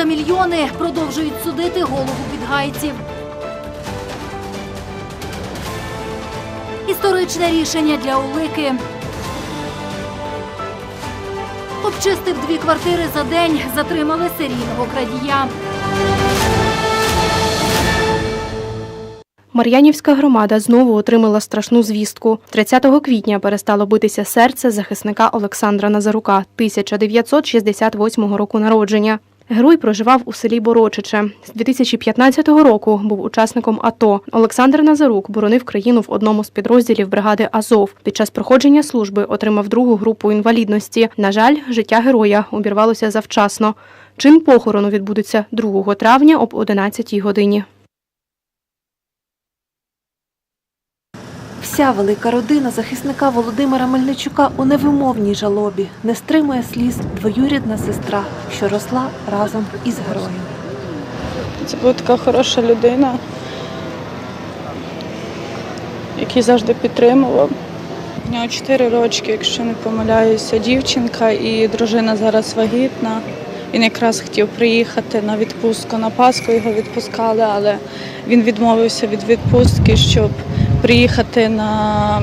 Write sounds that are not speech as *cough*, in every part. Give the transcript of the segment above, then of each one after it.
за мільйони продовжують судити голову підгайців. Історичне рішення для Улики. Обчистив дві квартири за день, затримали серійного крадія. Мар'янівська громада знову отримала страшну звістку. 30 квітня перестало битися серце захисника Олександра Назарука, 1968 року народження. Герой проживав у селі Борочиче. З 2015 року був учасником АТО. Олександр Назарук боронив країну в одному з підрозділів бригади Азов. Під час проходження служби отримав другу групу інвалідності. На жаль, життя героя обірвалося завчасно. Чин похорону відбудеться 2 травня об 11 годині. Вся велика родина захисника Володимира Мельничука у невимовній жалобі не стримує сліз двоюрідна сестра, що росла разом із героєм. Це була така хороша людина, який завжди підтримував. У нього 4 рочки, якщо не помиляюся, дівчинка і дружина зараз вагітна. Він якраз хотів приїхати на відпустку на Пасху, його відпускали, але він відмовився від відпустки, щоб приїхати на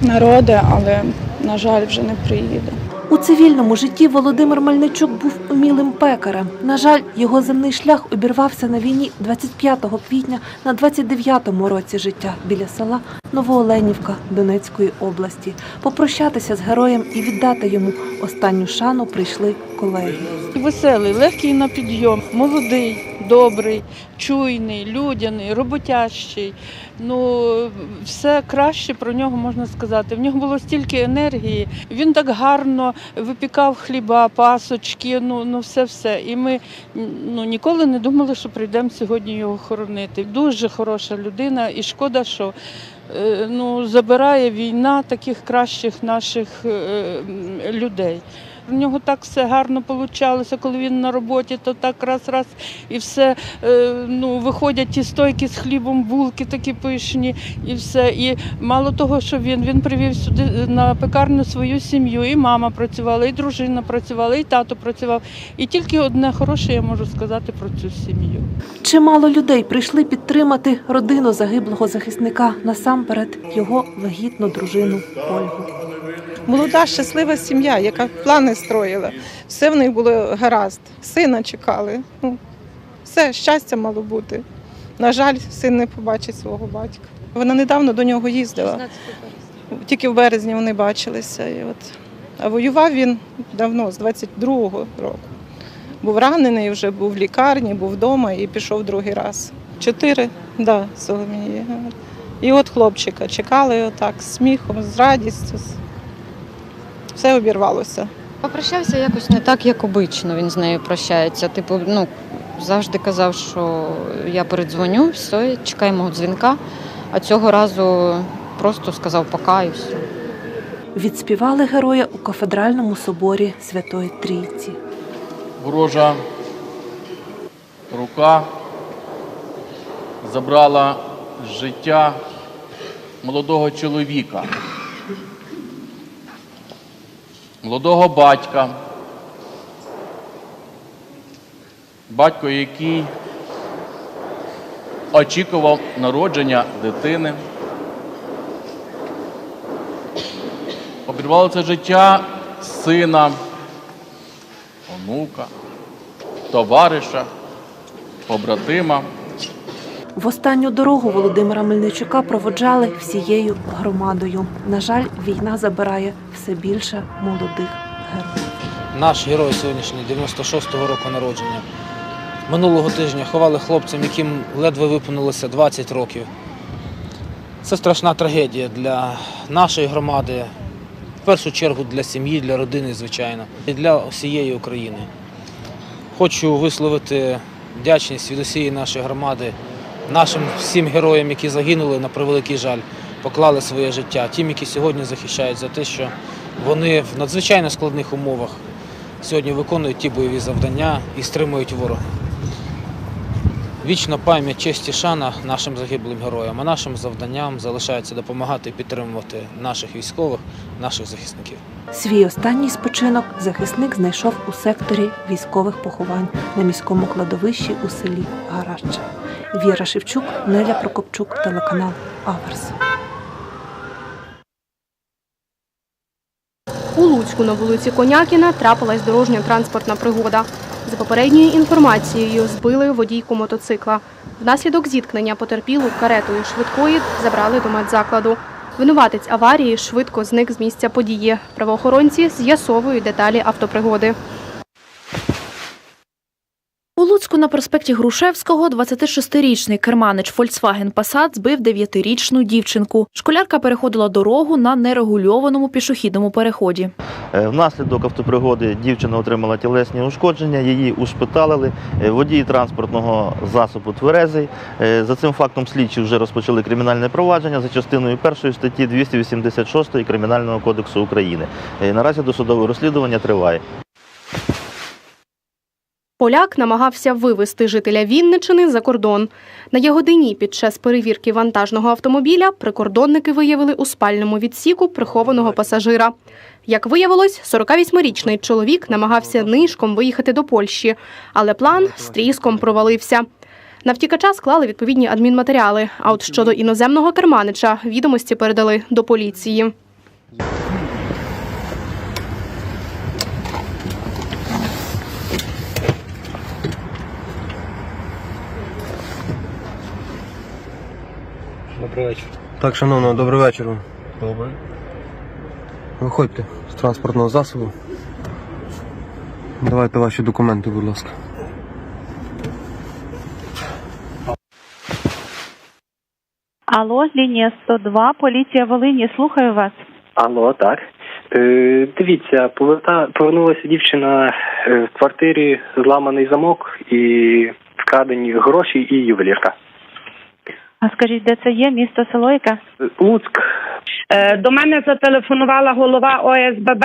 народи, але, на жаль, вже не приїде. У цивільному житті Володимир Мельничук був умілим пекарем. На жаль, його земний шлях обірвався на війні 25 квітня на 29-му році життя біля села Новооленівка Донецької області. Попрощатися з героєм і віддати йому останню шану прийшли колеги. Веселий, легкий на підйом, молодий, добрий, чуйний, людяний, роботящий. Ну, все краще про нього можна сказати. В нього було стільки енергії. Він так гарно випікав хліба, пасочки, ну, ну все-все. І ми ну, ніколи не думали, що прийдемо сьогодні його хоронити. Дуже хороша людина, і шкода, що ну, забирає війна таких кращих наших е, людей. В нього так все гарно получалося, коли він на роботі, то так раз-раз і все е, ну, виходять ті стойки з хлібом, булки такі пишні, і все. І мало того, що він, він привів сюди на пекарню свою сім'ю, і мама працювала, і дружина працювала, і тато працював. І тільки одне хороше я можу сказати про цю сім'ю. Чимало людей прийшли підтримати родину загиблого захисника, насамперед його вагітну дружину Ольгу. Молода, щаслива сім'я, яка плани строїла. Все в них було гаразд. Сина чекали. Ну, все, щастя мало бути. На жаль, син не побачить свого батька. Вона недавно до нього їздила. Тільки в березні вони бачилися. І от. А воював він давно, з 22-го року. Був ранений, вже був в лікарні, був вдома і пішов другий раз. Чотири, да, Соломії. І от хлопчика чекали отак, з сміхом, з радістю. Все обірвалося. Попрощався якось не так, як обично він з нею прощається. Типу, ну, завжди казав, що я передзвоню, все, чекай мого дзвінка. А цього разу просто сказав пока і все. Відспівали героя у кафедральному соборі Святої Трійці. ворожа рука забрала життя молодого чоловіка, молодого батька, батько, який очікував народження дитини. Обірвало це життя сина онука, товариша, побратима. В останню дорогу Володимира Мельничука проводжали всією громадою. На жаль, війна забирає все більше молодих героїв. Наш герой сьогоднішній 96-го року народження. Минулого тижня ховали хлопцям, яким ледве виповнилося 20 років. Це страшна трагедія для нашої громади, в першу чергу для сім'ї, для родини, звичайно, і для всієї України. Хочу висловити вдячність від усієї нашої громади, нашим всім героям, які загинули, на превеликий жаль, поклали своє життя, тим, які сьогодні захищають за те, що вони в надзвичайно складних умовах сьогодні виконують ті бойові завдання і стримують ворога. Вічна пам'ять, честь і шана нашим загиблим героям. А нашим завданням залишається допомагати і підтримувати наших військових, наших захисників. Свій останній спочинок захисник знайшов у секторі військових поховань на міському кладовищі у селі Гараща. Віра Шевчук, Неля Прокопчук, телеканал Аверс. У Луцьку на вулиці Конякіна трапилась дорожньо-транспортна пригода. За попередньою інформацією, збили водійку мотоцикла. Внаслідок зіткнення потерпілу каретою швидкої забрали до медзакладу. Винуватець аварії швидко зник з місця події. Правоохоронці з'ясовують деталі автопригоди. У Луцьку на проспекті Грушевського 26-річний керманич Volkswagen Passat збив 9-річну дівчинку. Школярка переходила дорогу на нерегульованому пішохідному переході. Е, Внаслідок автопригоди дівчина отримала тілесні ушкодження, її ушпиталили. Е, Водій транспортного засобу тверезий. Е, За цим фактом слідчі вже розпочали кримінальне провадження за частиною першої статті 286 Кримінального кодексу України. Наразі досудове розслідування триває. Поляк намагався вивезти жителя Вінничини за кордон. На його дині під час перевірки вантажного автомобіля прикордонники виявили у спальному відсіку прихованого пасажира. Як виявилось, 48-річний чоловік намагався нишком виїхати до Польщі, але план з тріском провалився. На втікача склали відповідні адмінматеріали. А от щодо іноземного керманича відомості передали до поліції. Добрий вечір. Так, шановно, добрий вечір. вам. Добрий. Виходьте з транспортного засобу. Давайте ваші документи, будь ласка. Алло, лінія 102, поліція Волині, слухаю вас. Алло, так. Е, дивіться, поверта... повернулася дівчина е, в квартирі зламаний замок і вкрадені гроші і ювелірка. А скажіть, де це є? Місто село яке? Луцьк. Е, До мене зателефонувала голова ОСББ,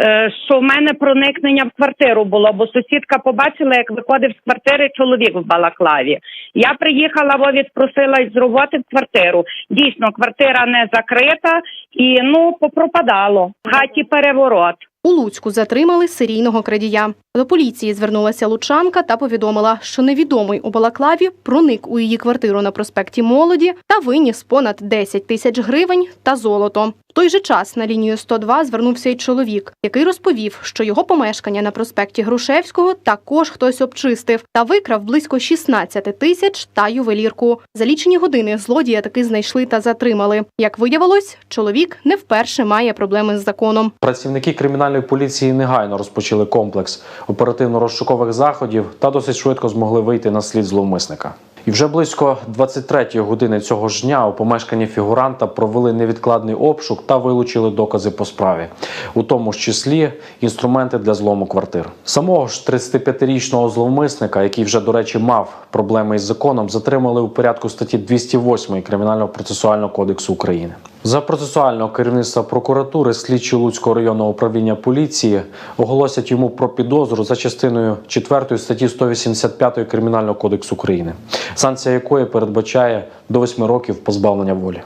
е, що в мене проникнення в квартиру було, бо сусідка побачила, як виходив з квартири чоловік в балаклаві. Я приїхала, во відпросилась з роботи в квартиру. Дійсно, квартира не закрита і ну попропадало. В хаті переворот. У Луцьку затримали серійного крадія. До поліції звернулася лучанка та повідомила, що невідомий у Балаклаві проник у її квартиру на проспекті Молоді та виніс понад 10 тисяч гривень та золото. Той же час на лінію 102 звернувся й чоловік, який розповів, що його помешкання на проспекті Грушевського також хтось обчистив та викрав близько 16 тисяч та ювелірку. За лічені години злодія таки знайшли та затримали. Як виявилось, чоловік не вперше має проблеми з законом. Працівники кримінальної поліції негайно розпочали комплекс оперативно-розшукових заходів та досить швидко змогли вийти на слід зловмисника. І вже близько 23-ї години цього ж дня у помешканні фігуранта провели невідкладний обшук та вилучили докази по справі, у тому ж числі інструменти для злому квартир. Самого ж 35-річного зловмисника, який вже, до речі, мав проблеми із законом, затримали у порядку статті 208 Кримінального процесуального кодексу України. За процесуального керівництва прокуратури слідчі Луцького районного управління поліції оголосять йому про підозру за частиною 4 статті 185 Кримінального кодексу України, санкція якої передбачає до 8 років позбавлення волі.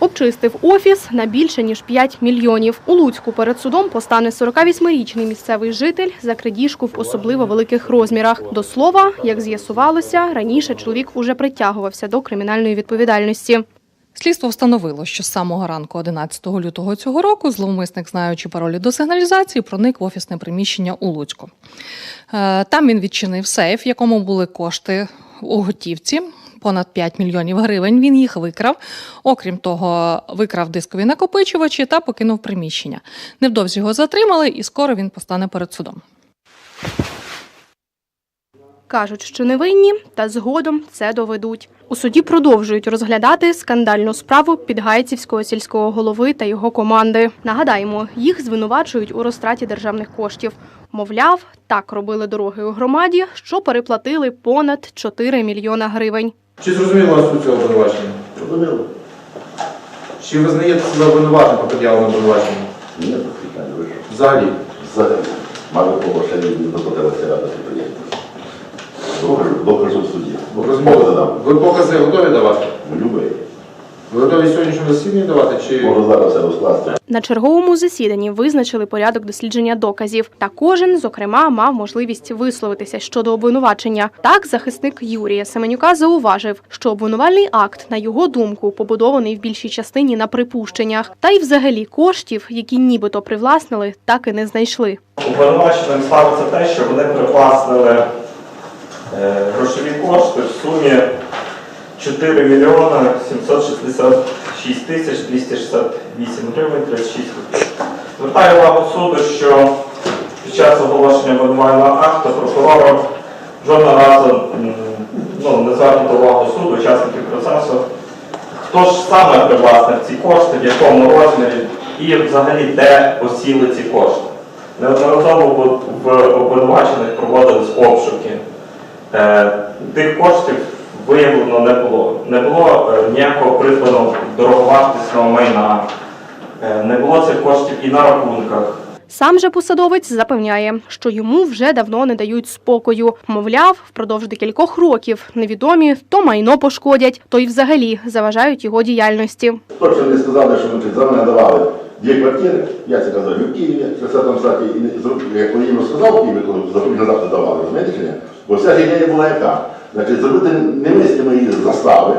Обчистив офіс на більше ніж 5 мільйонів. У Луцьку перед судом постане 48-річний місцевий житель за крадіжку в особливо великих розмірах. До слова, як з'ясувалося, раніше чоловік уже притягувався до кримінальної відповідальності. Слідство встановило, що з самого ранку 11 лютого цього року зловмисник, знаючи паролі до сигналізації, проник в офісне приміщення у Луцьку. Е, Там він відчинив сейф, в якому були кошти у готівці. Понад 5 мільйонів гривень він їх викрав. Окрім того, викрав дискові накопичувачі та покинув приміщення. Невдовзі його затримали, і скоро він постане перед судом. Кажуть, що невинні, та згодом це доведуть. У суді продовжують розглядати скандальну справу підгайцівського сільського голови та його команди. Нагадаємо, їх звинувачують у розтраті державних коштів. Мовляв, так робили дороги у громаді, що переплатили понад 4 мільйона гривень. Чи зрозуміло вас цього обвинувачення? Зрозуміло. Чи визнаєте себе обвинуваченим по пред'явленому обвинуваченню? Ні, питання ви що? Взагалі. Взагалі. Мали оголошення не доходилося рада докажу в суді. Ви розмову дам. Ви покази готові давати? Любий. Ви готові сьогоднішньому засіданні давати? Чи Можу зараз розкласти. На черговому засіданні визначили порядок дослідження доказів, та кожен, зокрема, мав можливість висловитися щодо обвинувачення. Так, захисник Юрія Семенюка зауважив, що обвинувальний акт, на його думку, побудований в більшій частині на припущеннях, та й взагалі коштів, які нібито привласнили, так і не знайшли. Обвинуваченим ставиться те, що вони привласнили грошові кошти в сумі 4 мільйона 766 тисяч 268 гривень 36 копійок. Звертаю увагу суду, що під час оголошення обвинувального акту прокурором жодного разу ну, не звернуто увагу суду, учасників процесу, хто ж саме привласнив ці кошти, в якому розмірі і взагалі де осіли ці кошти. Неодноразово в обвинувачених проводились обшуки. Е, Тих коштів виявлено не було. Не було е, ніякого придбаного дороговартісного майна, Е, не було цих коштів і на рахунках. Сам же посадовець запевняє, що йому вже давно не дають спокою. Мовляв, впродовж декількох років невідомі то майно пошкодять, то й взагалі заважають його діяльності. Точно не сказали, що ми за мене давали дві квартири. Я це казав і в Києві, в 30 штаті, і коли їм розказав Києві, коли захід давали, розумієте? Бо вся ідея була яка? Значить, зробити немислимі застави,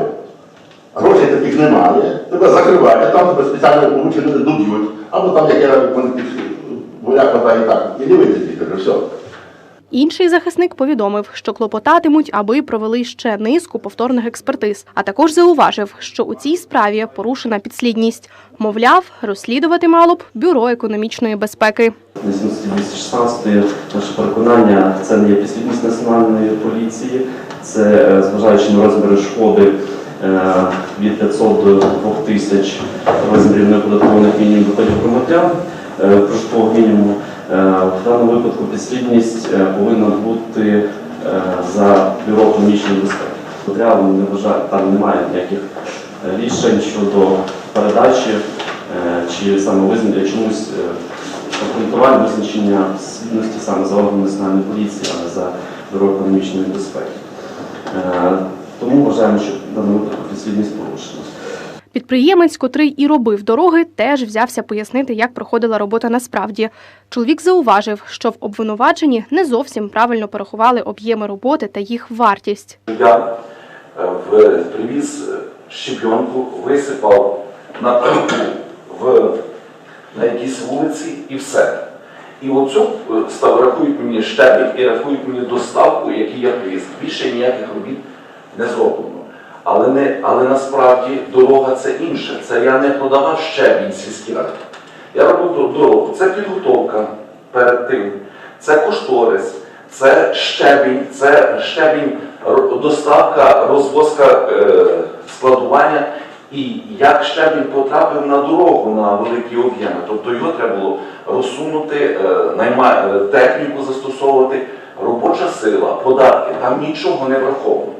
грошей таких немає, тебе закривають, а там тебе спеціально получені люди доб'ють. Або там, як я вони воля хватає і так, і не вийде вже все. Інший захисник повідомив, що клопотатимуть, аби провели ще низку повторних експертиз. А також зауважив, що у цій справі порушена підслідність. Мовляв, розслідувати мало б бюро економічної безпеки. 216 наше переконання це не є підслідність національної поліції, це е, зважаючи на розміри шкоди е, від 500 до 2000 розмірів неоподаткованих мінімум доходів громадян е, прожиткового мінімуму. Е, В даному випадку підслідність е, повинна бути е, за бюро економічної безпеки. Не вважає, там немає ніяких е, рішень щодо передачі е, чи саме визначення чомусь. Е, визначення слідності саме за органом національної поліції, а не за бюро економічної безпеки. Е, Тому вважаємо, що в даному випадку підслідність порушена. Підприємець, котрий і робив дороги, теж взявся пояснити, як проходила робота насправді. Чоловік зауважив, що в обвинуваченні не зовсім правильно порахували об'єми роботи та їх вартість. Я е, в- привіз е, щебенку, висипав на *coughs* в, на якійсь вулиці і все. І оцю е, став рахують мені щебінь і рахують мені доставку, яку я привіз. Більше ніяких робіт не зроблено. Але, не, але насправді дорога це інше. Це я не продавав щебінь сільській раді. Я робив дорогу. Це підготовка перед тим, це кошторис, це щебінь, це щебінь, доставка, розвозка, е, складування. І як ще він потрапив на дорогу на великі об'єми, тобто його треба було розсунути, е, найма, е, техніку застосовувати, робоча сила, податки, там нічого не враховано.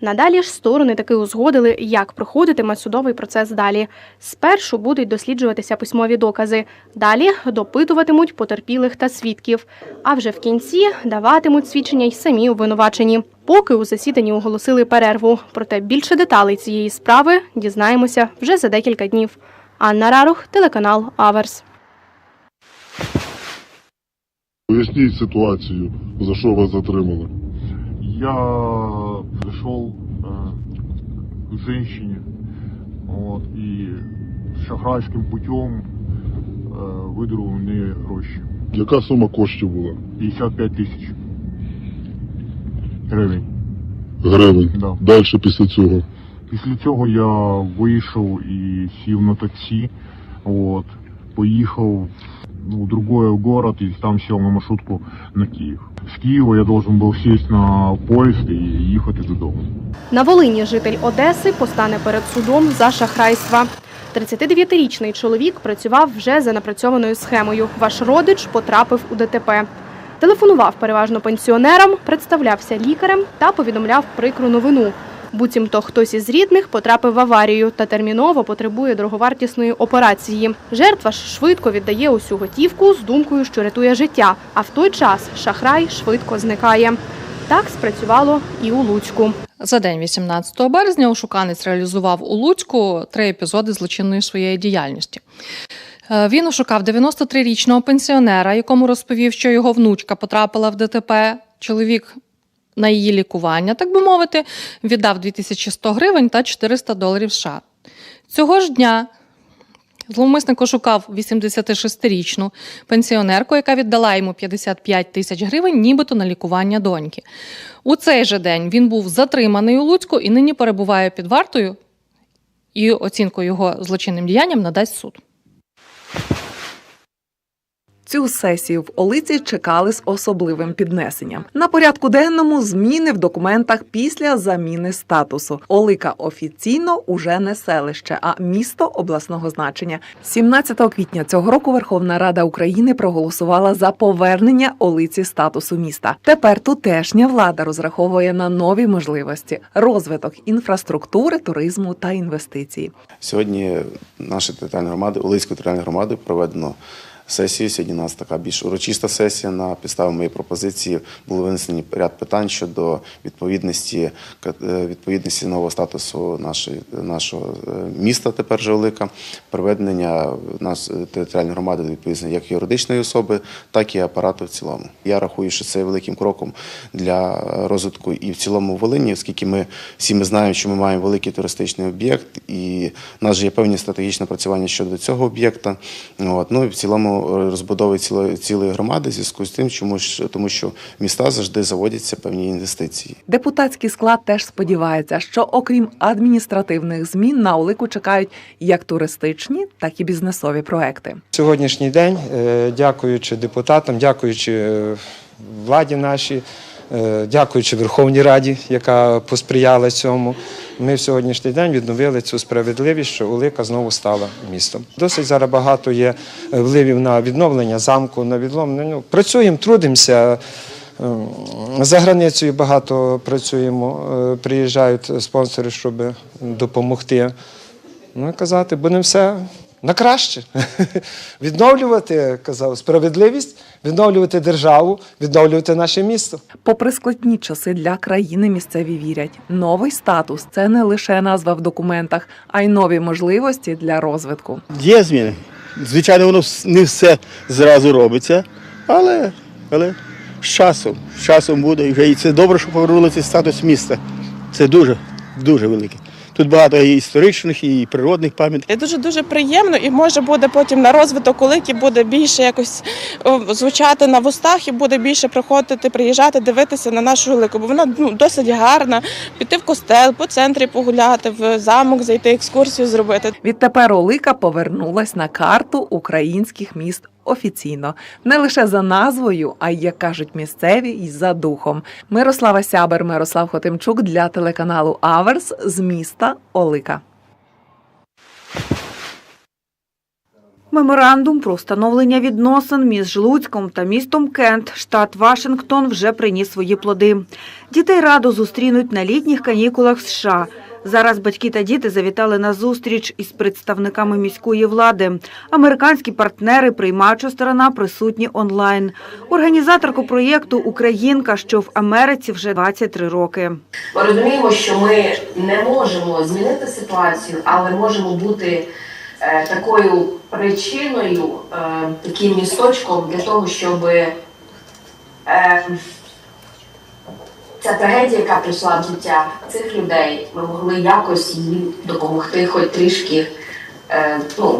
Надалі ж сторони таки узгодили, як проходитиме судовий процес далі. Спершу будуть досліджуватися письмові докази, далі допитуватимуть потерпілих та свідків. А вже в кінці даватимуть свідчення й самі обвинувачені. Поки у засіданні оголосили перерву. Проте більше деталей цієї справи дізнаємося вже за декілька днів. Анна Рарух, телеканал Аверс. Поясніть ситуацію, за що вас затримали Я пришел э, к женщине вот, и шахрайским путем э, выдрал у нее гроші. Яка сума коштів була? 55 тисяч гривень. Гривень. Да. Далі після цього. Після цього я вийшов і сів на таксі, от, поїхав ну, в другой город і там сів на маршрутку на Київ. З Києва я должен був сісти на поїзд і їхати додому. На Волині житель Одеси постане перед судом за шахрайства. 39-річний чоловік працював вже за напрацьованою схемою. Ваш родич потрапив у ДТП. Телефонував переважно пенсіонерам, представлявся лікарем та повідомляв прикру новину. Буцімто хтось із рідних потрапив в аварію та терміново потребує дороговартісної операції. Жертва ж швидко віддає усю готівку з думкою, що рятує життя. А в той час шахрай швидко зникає. Так спрацювало і у Луцьку. За день 18 березня ошуканець реалізував у Луцьку три епізоди злочинної своєї діяльності. Е, Він ошукав 93-річного пенсіонера, якому розповів, що його внучка потрапила в ДТП. Чоловік на її лікування, так би мовити, віддав 2100 гривень та 400 доларів США. Цього ж дня зловмисник ошукав 86-річну пенсіонерку, яка віддала йому 55 тисяч гривень, нібито на лікування доньки. У цей же день він був затриманий у Луцьку і нині перебуває під вартою, і оцінку його злочинним діянням надасть суд. Цю сесію в Олиці чекали з особливим піднесенням. На порядку денному зміни в документах після заміни статусу. Олика офіційно уже не селище, а місто обласного значення. 17 квітня цього року Верховна Рада України проголосувала за повернення Олиці статусу міста. Тепер тутешня влада розраховує на нові можливості: розвиток інфраструктури, туризму та інвестицій. Сьогодні наша територіальна громада, Олицької територіальної громади проведено сесію. Сьогодні у нас така більш урочиста сесія. На підставі моєї пропозиції були винесені ряд питань щодо відповідності е, відповідності нового статусу нашої, нашого е, міста, тепер же Олика, приведення нас е, територіальної громади до відповідності як юридичної особи, так і апарату в цілому. Я рахую, що це великим кроком для розвитку і в цілому Волині, оскільки ми всі ми знаємо, що ми маємо великий туристичний об'єкт, і в нас же є певні стратегічні напрацювання щодо цього об'єкта. Ну і в цілому розбудови цілої, цілої громади в зв'язку з тим, чому ж тому, що в міста завжди заводяться певні інвестиції. Депутатський склад теж сподівається, що окрім адміністративних змін на Олику чекають як туристичні, так і бізнесові проекти. Сьогоднішній день, е, дякуючи депутатам, дякуючи е, владі нашій, дякуючи Верховній Раді, яка посприяла цьому, ми в сьогоднішній день відновили цю справедливість, що Улика знову стала містом. Досить зараз багато є вливів на відновлення замку, на відновлення. Ну, працюємо, трудимося. Ем, За границею багато працюємо, е, приїжджають спонсори, щоб допомогти. Ну казати, будемо все на краще. *laughs* Відновлювати, казав, справедливість, відновлювати державу, відновлювати наше місто. Попри складні часи для країни, місцеві вірять, новий статус це не лише назва в документах, а й нові можливості для розвитку. Є зміни. Звичайно, воно не все зразу робиться, але, але з часом, з часом буде. І вже і це добре, що повернули цей статус міста. Це дуже, дуже велике. Тут багато і історичних, і природних пам'яток. Дуже дуже приємно, і може буде потім на розвиток улики буде більше якось звучати на вустах, і буде більше приходити, приїжджати, дивитися на нашу улику. Бо вона ну досить гарна. Піти в костел, по центрі погуляти, в замок зайти, екскурсію зробити. Відтепер Олика повернулась на карту українських міст офіційно не лише за назвою, а й як кажуть місцеві, і за духом. Мирослава Сябер, Мирослав Хотимчук для телеканалу Аверс з міста Олика. Меморандум про встановлення відносин між Луцьком та містом Кент, штат Вашингтон, вже приніс свої плоди. Дітей радо зустрінуть на літніх канікулах США. Зараз батьки та діти завітали на зустріч із представниками міської влади. Американські партнери, приймаюча сторона, присутні онлайн. Організаторка проєкту Українка, що в Америці вже 23 роки. Ми розуміємо, що ми не можемо змінити ситуацію, але можемо бути е, такою причиною, е, таким місточком для того, щоб е, ця трагедія, яка прийшла в життя цих людей, ми могли якось їм допомогти, хоч трішки, е, ну,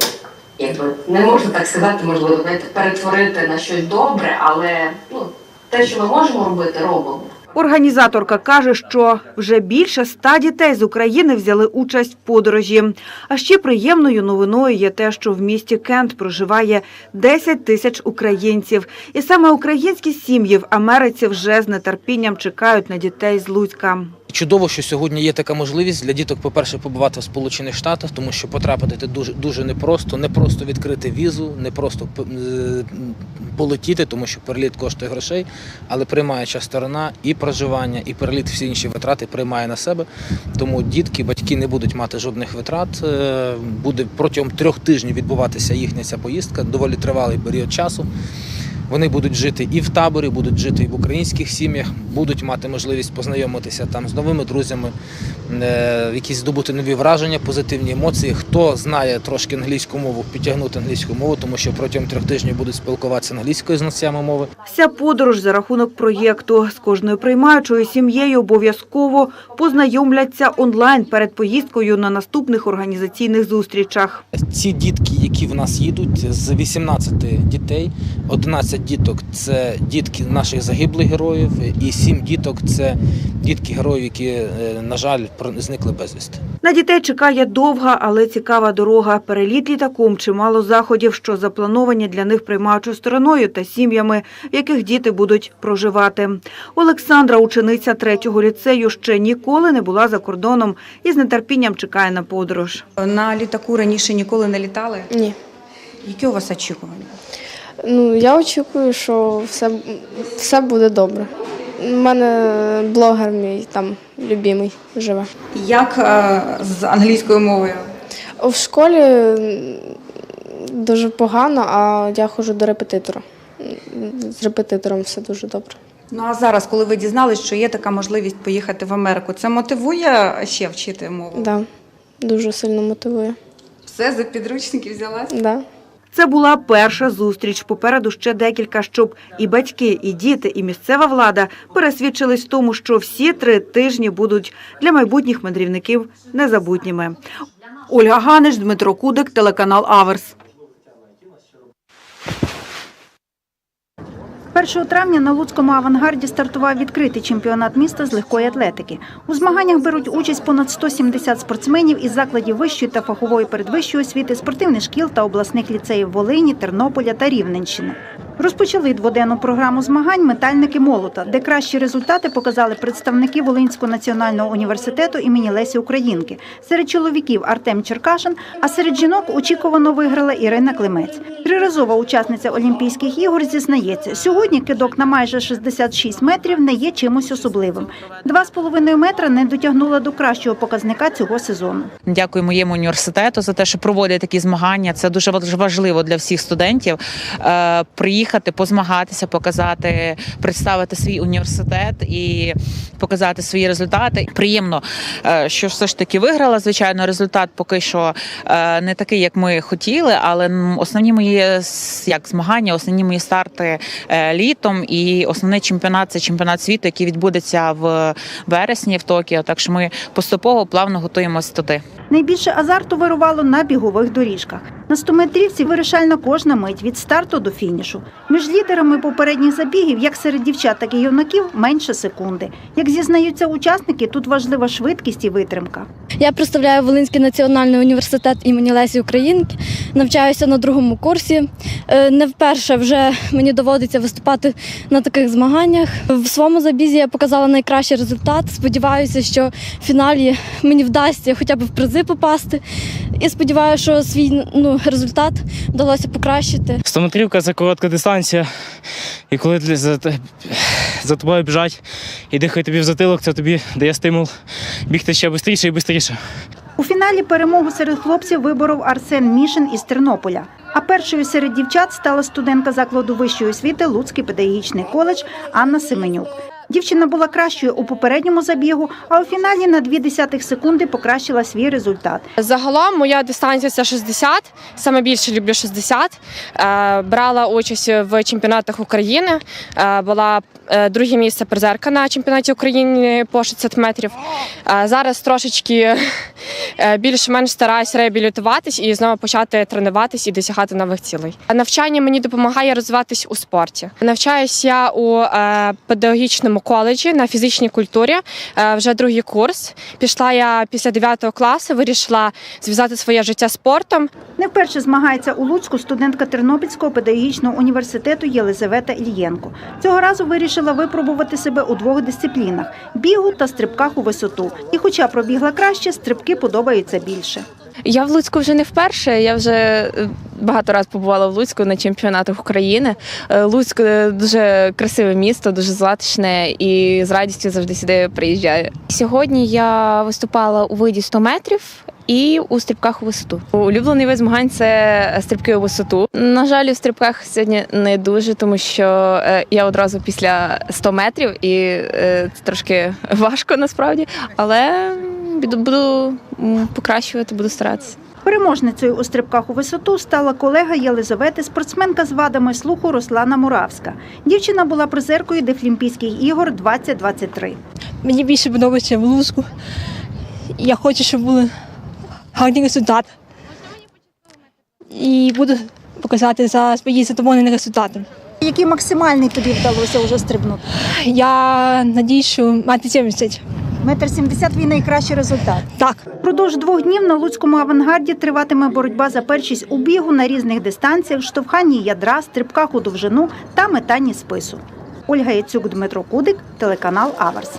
якби не можна так сказати, можливо, перетворити на щось добре, але ну, те, що ми можемо робити, робимо. Організаторка каже, що вже більше ста дітей з України взяли участь в подорожі. А ще приємною новиною є те, що в місті Кент проживає 10 тисяч українців. І саме українські сім'ї в Америці вже з нетерпінням чекають на дітей з Луцька. Чудово, що сьогодні є така можливість для діток, по-перше, побувати в Сполучених Штатах, тому що потрапити дуже дуже непросто, не просто відкрити візу, не просто е, полетіти, тому що переліт коштує грошей, але приймаюча сторона і проживання, і переліт всі інші витрати приймає на себе. Тому дітки, батьки не будуть мати жодних витрат. Е, Буде протягом трьох тижнів відбуватися їхня ця поїздка, доволі тривалий період часу. Вони будуть жити і в таборі, будуть жити і в українських сім'ях, будуть мати можливість познайомитися там з новими друзями, е, якісь здобути нові враження, позитивні емоції. Хто знає трошки англійську мову, підтягнути англійську мову, тому що протягом трьох тижнів будуть спілкуватися англійською з носіями мови. Вся подорож за рахунок проєкту. З кожною приймаючою сім'єю обов'язково познайомляться онлайн перед поїздкою на наступних організаційних зустрічах. Ці дітки, які в нас їдуть, з 18 дітей, 11 діток це дітки наших загиблих героїв, і 7 діток це дітки героїв, які, е, на жаль, про- зникли безвісти. На дітей чекає довга, але цікава дорога. Переліт літаком, чимало заходів, що заплановані для них приймаючою стороною та сім'ями, в яких діти будуть проживати. Олександра, учениця третього ліцею, ще ніколи не була за кордоном і з нетерпінням чекає на подорож. На літаку раніше ніколи не літали? Ні. Які у вас очікування? Ну, я очікую, що все, все буде добре. У мене блогер мій там любимий живе. Як е, з англійською мовою? В школі дуже погано, а я ходжу до репетитора. З репетитором все дуже добре. Ну а зараз, коли ви дізналися, що є така можливість поїхати в Америку, це мотивує ще вчити мову? Да, дуже сильно мотивує. Все за підручники взялась? Да. Це була перша зустріч. Попереду ще декілька, щоб і батьки, і діти, і місцева влада пересвідчились в тому, що всі три тижні будуть для майбутніх мандрівників незабутніми. Ольга Ганиш, Дмитро Кудик, телеканал Аверс. 1 травня на Луцькому авангарді стартував відкритий чемпіонат міста з легкої атлетики. У змаганнях беруть участь понад 170 спортсменів із закладів вищої та фахової передвищої освіти, спортивних шкіл та обласних ліцеїв Волині, Тернополя та Рівненщини. Розпочали дводенну програму змагань метальники молота, де кращі результати показали представники Волинського національного університету імені Лесі Українки. Серед чоловіків Артем Черкашин, а серед жінок очікувано виграла Ірина Климець. Триразова учасниця Олімпійських ігор зізнається, сьогодні кидок на майже 66 метрів не є чимось особливим. Два з половиною метра не дотягнула до кращого показника цього сезону. Дякую моєму університету за те, що проводять такі змагання. Це дуже важ- важливо для всіх студентів. Е, Приїхати, позмагатися, показати, представити свій університет і показати свої результати. Приємно, е, що все ж таки виграла. Звичайно, результат поки що е, не такий, як ми хотіли, але основні мої як змагання, основні мої старти е, літом. І основний чемпіонат це чемпіонат світу, який відбудеться в вересні в Токіо. Так що ми поступово плавно готуємося туди. Найбільше азарту вирувало на бігових доріжках. На 100-метрівці вирішальна кожна мить від старту до фінішу. Між лідерами попередніх забігів, як серед дівчат, так і юнаків, менше секунди. Як зізнаються учасники, тут важлива швидкість і витримка. Я представляю Волинський національний університет імені Лесі Українки. Навчаюся на другому курсі. Е, Не вперше вже мені доводиться виступати на таких змаганнях. В своєму забізі я показала найкращий результат. Сподіваюся, що в фіналі мені вдасться хоча б в призи попасти. І сподіваюся, що свій ну, результат вдалося покращити. Стометрівка це коротка дистанція. І коли за, за тобою біжать і дихає тобі в затилок, це тобі дає стимул бігти ще швидше і швидше. У фіналі перемогу серед хлопців виборов Арсен Мішин із Тернополя. А першою серед дівчат стала студентка закладу вищої освіти Луцький педагогічний коледж Анна Семенюк. Дівчина була кращою у попередньому забігу, а у фіналі на 0,2 секунди покращила свій результат. Загалом моя дистанція це 60, саме більше люблю 60. Е, Брала участь в чемпіонатах України. Е, Була е, друге місце призерка на чемпіонаті України по 60 метрів. Зараз трошечки більш-менш стараюсь реабілітуватись і знову почати тренуватись і досягати нових цілей. Навчання мені допомагає розвиватись у спорті. Навчаюсь я у е, коледжі на фізичній культурі. е, Вже другий курс. Пішла я після 9 класу, вирішила зв'язати своє життя спортом. Не вперше змагається у Луцьку студентка Тернопільського педагогічного університету Єлизавета Ільєнко. Цього разу вирішила випробувати себе у двох дисциплінах бігу та стрибках у висоту. І, хоча пробігла краще, стрибки подобаються більше. Я в Луцьку вже не вперше. Я вже е, багато разів побувала в Луцьку на чемпіонатах України. Е, Луцьк е, дуже красиве місто, дуже затишне і з радістю завжди сюди приїжджаю. Сьогодні я виступала у виді 100 метрів. і у стрибках у висоту. Улюблений вид змагань це стрибки у висоту. На жаль, у стрибках сьогодні не дуже, тому що е, я одразу після 100 метрів, і це трошки важко насправді, але буду, буду покращувати, буду старатися. Переможницею у стрибках у висоту стала колега Єлизавети, спортсменка з вадами слуху Руслана Муравська. Дівчина була призеркою Дефлімпійських ігор 2023. Мені більше подобається в Луцьку. Я хочу, щоб були гарні результати. І буду показати за свої задоволені результати. Який максимальний тобі вдалося вже стрибнути? Я надію, що мати 70. Метр сімдесят твій найкращий результат. Так. Продовж двох днів на Луцькому авангарді триватиме боротьба за першість у бігу на різних дистанціях, штовханні ядра, стрибках у довжину та метанні спису. Ольга Яцюк, Дмитро Кудик, телеканал Аверс.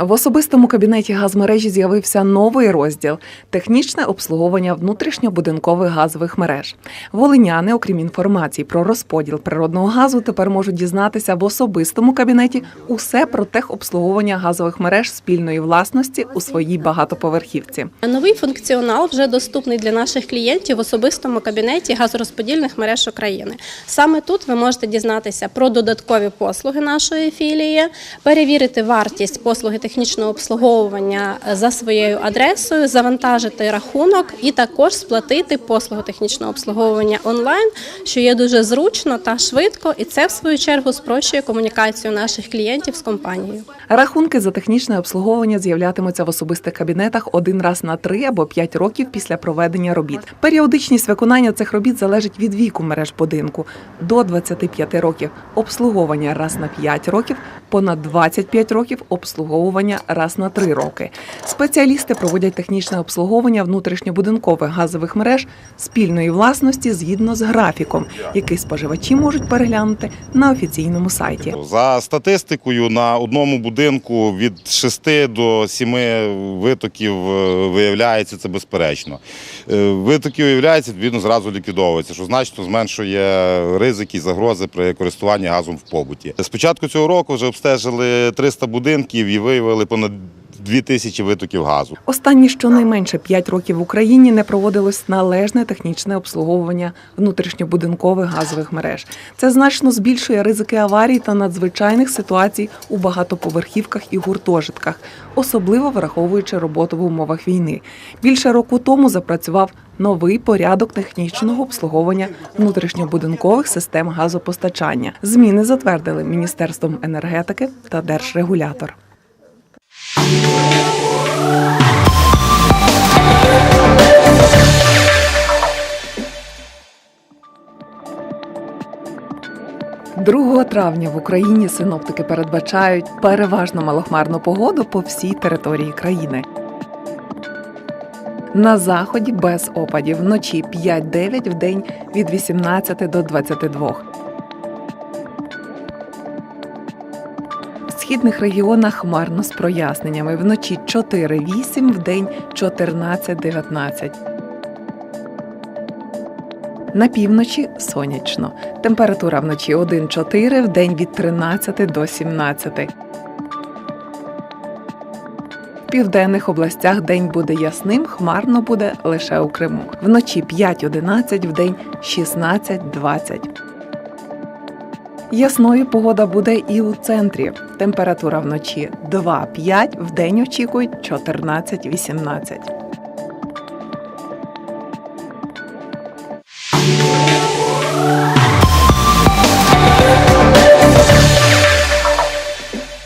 В особистому кабінеті газмережі з'явився новий розділ технічне обслуговування внутрішньобудинкових газових мереж. Волиняни, окрім інформації про розподіл природного газу, тепер можуть дізнатися в особистому кабінеті усе про техобслуговування газових мереж спільної власності у своїй багатоповерхівці. Новий функціонал вже доступний для наших клієнтів в особистому кабінеті газорозподільних мереж України. Саме тут ви можете дізнатися про додаткові послуги нашої філії, перевірити вартість послуги технічного обслуговування за своєю адресою, завантажити рахунок і також сплатити послугу технічного обслуговування онлайн, що є дуже зручно та швидко, і це в свою чергу спрощує комунікацію наших клієнтів з компанією. Рахунки за технічне обслуговування з'являтимуться в особистих кабінетах один раз на три або п'ять років після проведення робіт. Періодичність виконання цих робіт залежить від віку мереж будинку до 25 років. Обслуговування раз на 5 років, понад 25 років обслуговування раз на три роки. Спеціалісти проводять технічне обслуговування внутрішньобудинкових газових мереж спільної власності згідно з графіком, який споживачі можуть переглянути на офіційному сайті. За статистикою на одному будинку від 6 до 7 витоків е, виявляється це безперечно. Е, Витоки виявляються, відповідно, зразу ліквідовується, що значно зменшує ризики і загрози при користуванні газом в побуті. З початку цього року вже обстежили 300 будинків і виявили понад 2000 витоків газу. Останні щонайменше 5 років в Україні не проводилось належне технічне обслуговування внутрішньобудинкових газових мереж. Це значно збільшує ризики аварій та надзвичайних ситуацій у багатоповерхівках і гуртожитках, особливо враховуючи роботу в умовах війни. Більше року тому запрацював новий порядок технічного обслуговування внутрішньобудинкових систем газопостачання. Зміни затвердили Міністерством енергетики та Держрегулятор. Другого травня в Україні синоптики передбачають переважно малохмарну погоду по всій території країни. На заході без опадів вночі 5-9, вдень від 18 до 22. Східних регіонах хмарно з проясненнями. Вночі 4-8, вдень 14-19. На півночі сонячно. Температура вночі 1-4, вдень від 13 до 17. В південних областях день буде ясним, хмарно буде лише у Криму. Вночі 5-11, вдень 16-20. Ясною погода буде і у центрі. Температура вночі 2-5, вдень очікують 14-18.